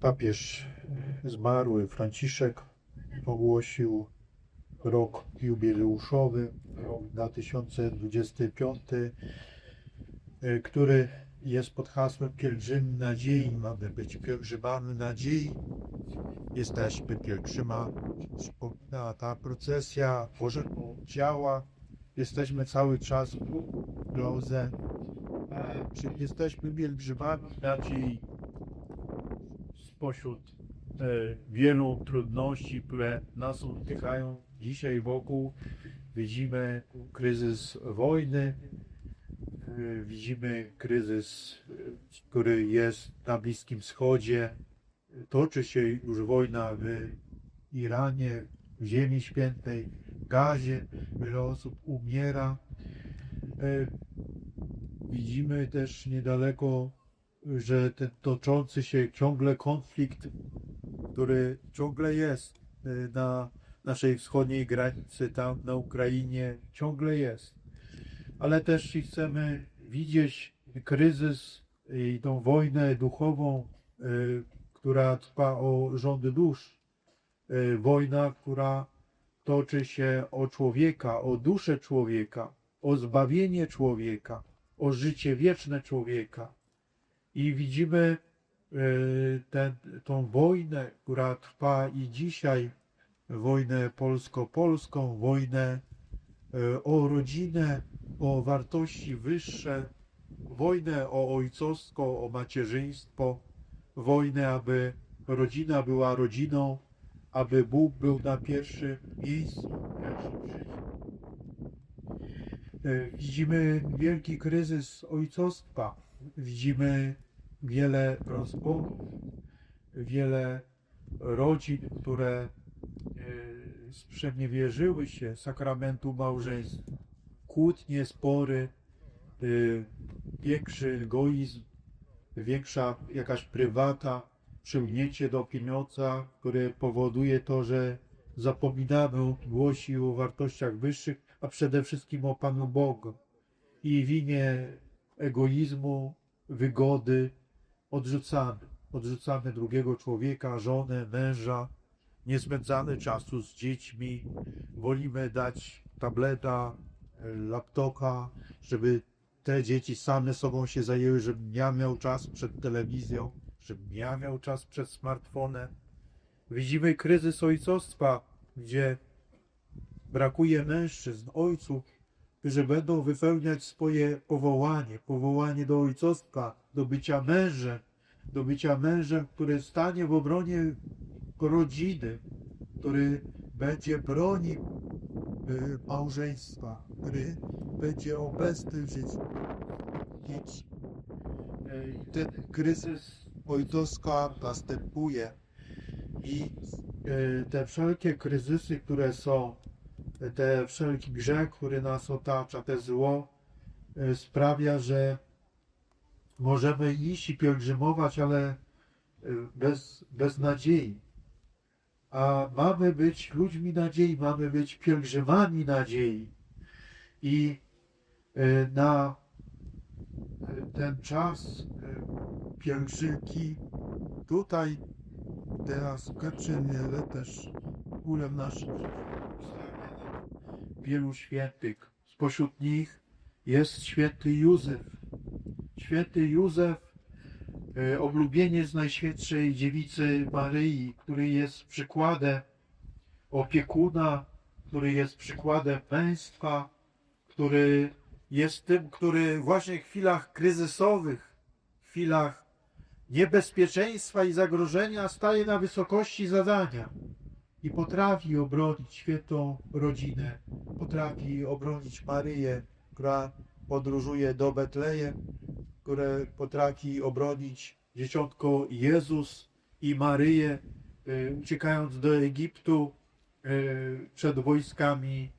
Papież zmarły Franciszek ogłosił rok jubileuszowy, rok 2025, y, który jest pod hasłem Pielgrzym Nadziei. Mamy być pielgrzymami nadziei. Jesteśmy pielgrzyma. Ta procesja Bożego Ciała. Jesteśmy cały czas w drodze. E, Czyli jesteśmy pielgrzymami nadziei spośród e, wielu trudności, które nas dotykają dzisiaj wokół. Widzimy kryzys wojny, e, widzimy kryzys, który jest na Bliskim Wschodzie. Toczy się już wojna w Iranie, w Ziemi Świętej, w Gazie. Wiele osób umiera. E, Widzimy też niedaleko że ten toczący się ciągle konflikt, który ciągle jest y, na naszej wschodniej granicy, tam na Ukrainie, ciągle jest. Ale też chcemy widzieć kryzys i tą wojnę duchową, y, która trwa o rządy dusz. Y, Wojna, która toczy się o człowieka, o duszę człowieka, o zbawienie człowieka, o życie wieczne człowieka. I widzimy e, tę tą wojnę, która trwa i dzisiaj, wojnę polsko-polską, wojnę e, o rodzinę, o wartości wyższe, wojnę o ojcostwo, o macierzyństwo, wojnę, aby rodzina była rodziną, aby Bóg był na pierwszym miejscu naszym życiu. E, Widzimy wielki kryzys ojcostwa. Widzimy wiele rozbojów, wiele rodzin, które e, sprzeniewierzyły się sakramentu małżeństwa. Kłótnie, spory, e, większy egoizm, większa jakaś prywata, przyłgnięcie do pieniądza, które powoduje to, że zapominamy o miłości o wartościach wyższych, a przede wszystkim o Panu Bogu. I w imię egoizmu, wygody odrzucamy. Odrzucamy drugiego człowieka, żonę, męża, nie czasu z dziećmi, wolimy dać tableta, laptopa, żeby te dzieci same sobą się zajęły, żebym ja miał czas przed telewizją, żebym ja miał czas przed smartfonem. Widzimy kryzys ojcostwa, gdzie brakuje mężczyzn, ojców, którzy będą wypełniać swoje powołanie, powołanie do ojcostwa, do bycia mężem, do bycia mężem, który stanie w obronie rodziny, który będzie bronił y, małżeństwa, który będzie obecny w życiu. I Ten kryzys ojcowska następuje i y, te wszelkie kryzysy, które są, te wszelki grzech, który nas otacza, te zło y, sprawia, że możemy iść i pielgrzymować, ale y, bez, bez nadziei. A mamy być ludźmi nadziei, mamy być pielgrzymami nadziei. I y, na ten czas pielgrzymki tutaj teraz w Kaczynie, ale też w naszym wielu świętych. Spośród nich jest święty Józef. Święty Józef, e, oblubieniec Najświętszej Dziewicy Maryi, który jest przykładem opiekuna, który jest przykładem męstwa, który jest tym, który właśnie w chwilach kryzysowych, w chwilach niebezpieczeństwa i zagrożenia staje na wysokości zadania i potrafi obronić świętą rodzinę, potrafi obronić Maryję, która podróżuje do Betlejem, które potrafi obronić dzieciątko Jezus i Maryję, y, uciekając do Egiptu y, przed wojskami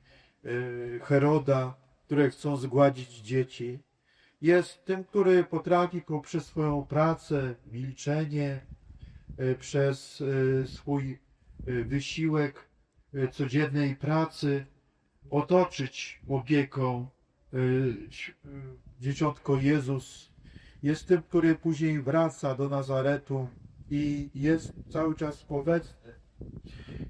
y, Heroda, które chcą zgładzić dzieci. Jest tym, który potrafi poprzez swoją pracę, milczenie, przez swój wysiłek y, codziennej pracy otoczyć opieką y, y, dzieciątko Jezus. Jest tym, który później wraca do Nazaretu i jest cały czas obecny.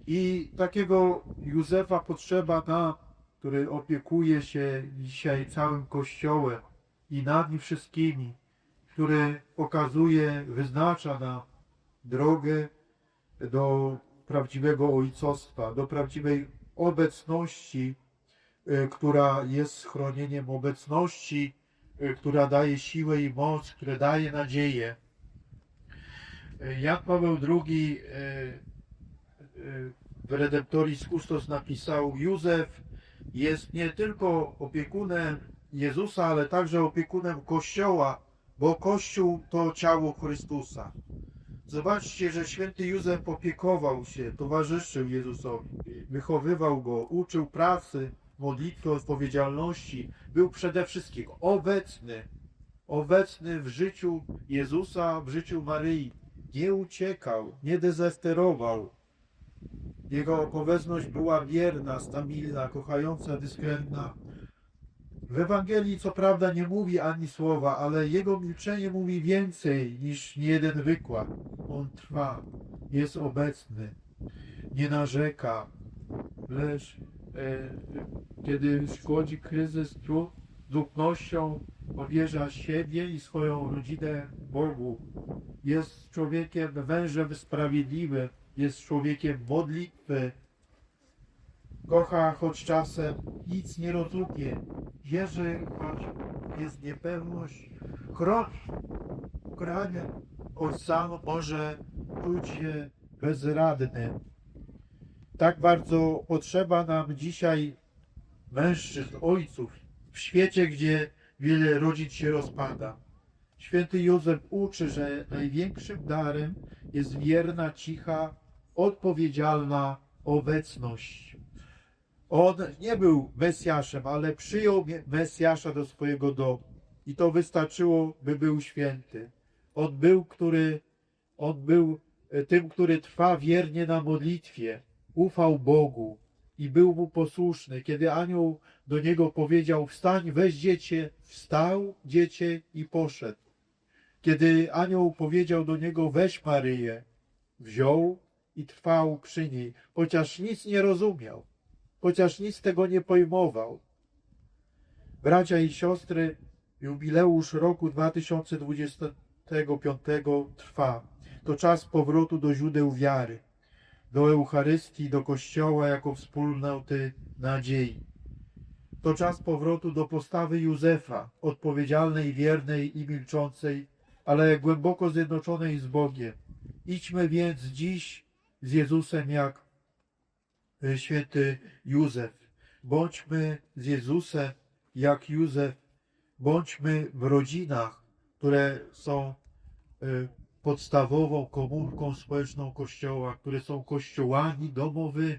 I takiego Józefa potrzeba nam, który opiekuje się dzisiaj całym Kościołem i nami wszystkimi, który pokazuje, wyznacza nam drogę do prawdziwego ojcostwa, do prawdziwej obecności, y, która jest schronieniem obecności, y, która daje siłę i moc, która daje nadzieję. Y, Jan Paweł II w Redemptoris Custos napisał Józef jest nie tylko opiekunem Jezusa, ale także opiekunem Kościoła, bo Kościół to ciało Chrystusa. Zobaczcie, że święty Józef opiekował się, towarzyszył Jezusowi, wychowywał go, uczył pracy, modlitwy, odpowiedzialności. Był przede wszystkim obecny, obecny w życiu Jezusa, w życiu Maryi. Nie uciekał, nie dezerterował. Jego obecność była wierna, stabilna, kochająca, dyskretna. W Ewangelii co prawda nie mówi ani słowa, ale jego milczenie mówi więcej niż niejeden wykład. On trwa, jest obecny, nie narzeka, lecz e, kiedy szkodzi kryzys trud, z ufnością powierza siebie i swoją rodzinę Bogu. Jest człowiekiem wężem sprawiedliwym, jest człowiekiem modlitwy, kocha, choć czasem nic nie rozumie, wierzy, choć jest niepewność, chroni, chrania, choć sam może czuć się bezradny. Tak bardzo potrzeba nam dzisiaj mężczyzn, ojców w świecie, gdzie wiele rodzin się rozpada. Święty Józef uczy, że największym darem jest wierna, cicha, odpowiedzialna obecność. On nie był Mesjaszem, ale przyjął Mesjasza do swojego domu. I to wystarczyło, by był święty. On był, który, on był e, tym, który trwa wiernie na modlitwie, ufał Bogu i był mu posłuszny. Kiedy anioł do niego powiedział, wstań, weź dziecię, wstał dziecię i poszedł. Kiedy anioł powiedział do niego, weź Maryję, wziął i trwał przy niej, chociaż nic nie rozumiał, chociaż nic tego nie pojmował. Bracia i siostry, jubileusz roku 2025 trwa. To czas powrotu do źródeł wiary, do Eucharystii, do Kościoła jako wspólnoty nadziei. To czas powrotu do postawy Józefa, odpowiedzialnej, wiernej i milczącej, ale głęboko zjednoczonej z Bogiem. Idźmy więc dziś z Jezusem jak święty Józef. Bądźmy z Jezusem jak Józef. Bądźmy w rodzinach, które są y, podstawową komórką społeczną Kościoła, które są kościołami domowymi.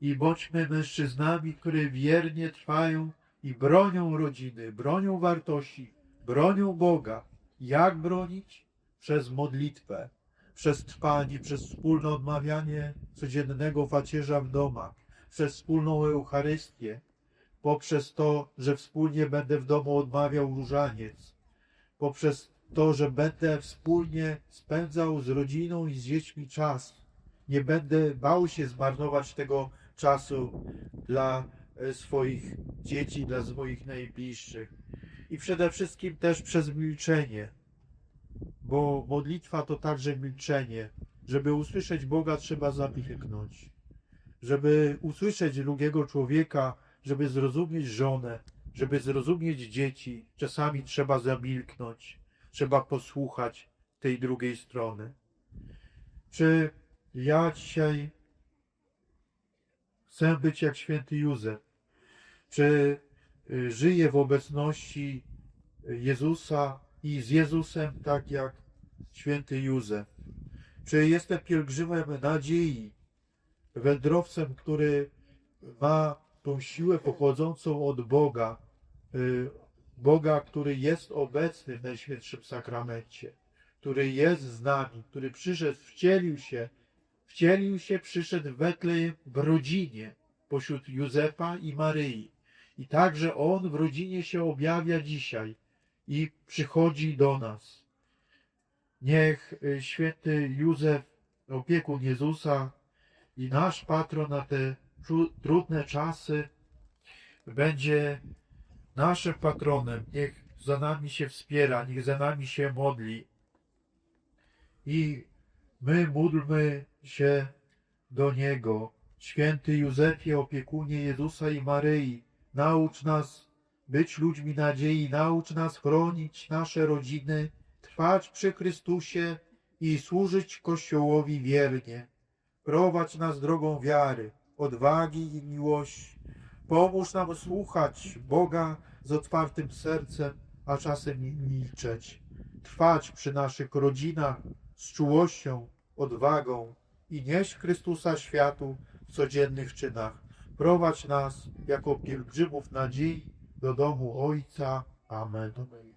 I bądźmy mężczyznami, które wiernie trwają i bronią rodziny, bronią wartości, bronią Boga. Jak bronić? Przez modlitwę przez trwanie, przez wspólne odmawianie codziennego pacierza w domach, przez wspólną Eucharystię, poprzez to, że wspólnie będę w domu odmawiał różaniec, poprzez to, że będę wspólnie spędzał z rodziną i z dziećmi czas. Nie będę bał się zmarnować tego czasu dla e, swoich dzieci, dla swoich najbliższych. I przede wszystkim też przez milczenie bo modlitwa to także milczenie. Żeby usłyszeć Boga, trzeba zamilknąć. Żeby usłyszeć drugiego człowieka, żeby zrozumieć żonę, żeby zrozumieć dzieci, czasami trzeba zamilknąć, trzeba posłuchać tej drugiej strony. Czy ja dzisiaj chcę być jak święty Józef? Czy y, żyję w obecności Jezusa i z Jezusem, tak jak święty Józef? Czy jestem pielgrzymem nadziei, wędrowcem, który ma tą siłę pochodzącą od Boga, y, Boga, który jest obecny w Najświętszym Sakramencie, który jest z nami, który przyszedł, wcielił się, wcielił się, przyszedł w Betlejem w rodzinie, pośród Józefa i Maryi. I także On w rodzinie się objawia dzisiaj i przychodzi do nas. Niech y, święty Józef, opiekun Jezusa i nasz patron na te tru- trudne czasy będzie naszym patronem. Niech za nami się wspiera, niech za nami się modli. I my módlmy się do Niego. Święty Józefie, opiekunie Jezusa i Maryi, naucz nas być ludźmi nadziei, naucz nas chronić nasze rodziny, trwać przy Chrystusie i służyć Kościołowi wiernie. Prowadź nas drogą wiary, odwagi i miłości. Pomóż nam słuchać Boga z otwartym sercem, a czasem milczeć. Trwać przy naszych rodzinach z czułością, odwagą i nieść Chrystusa światu w codziennych czynach. Prowadź nas jako pielgrzymów nadziei do domu Ojca. Amen.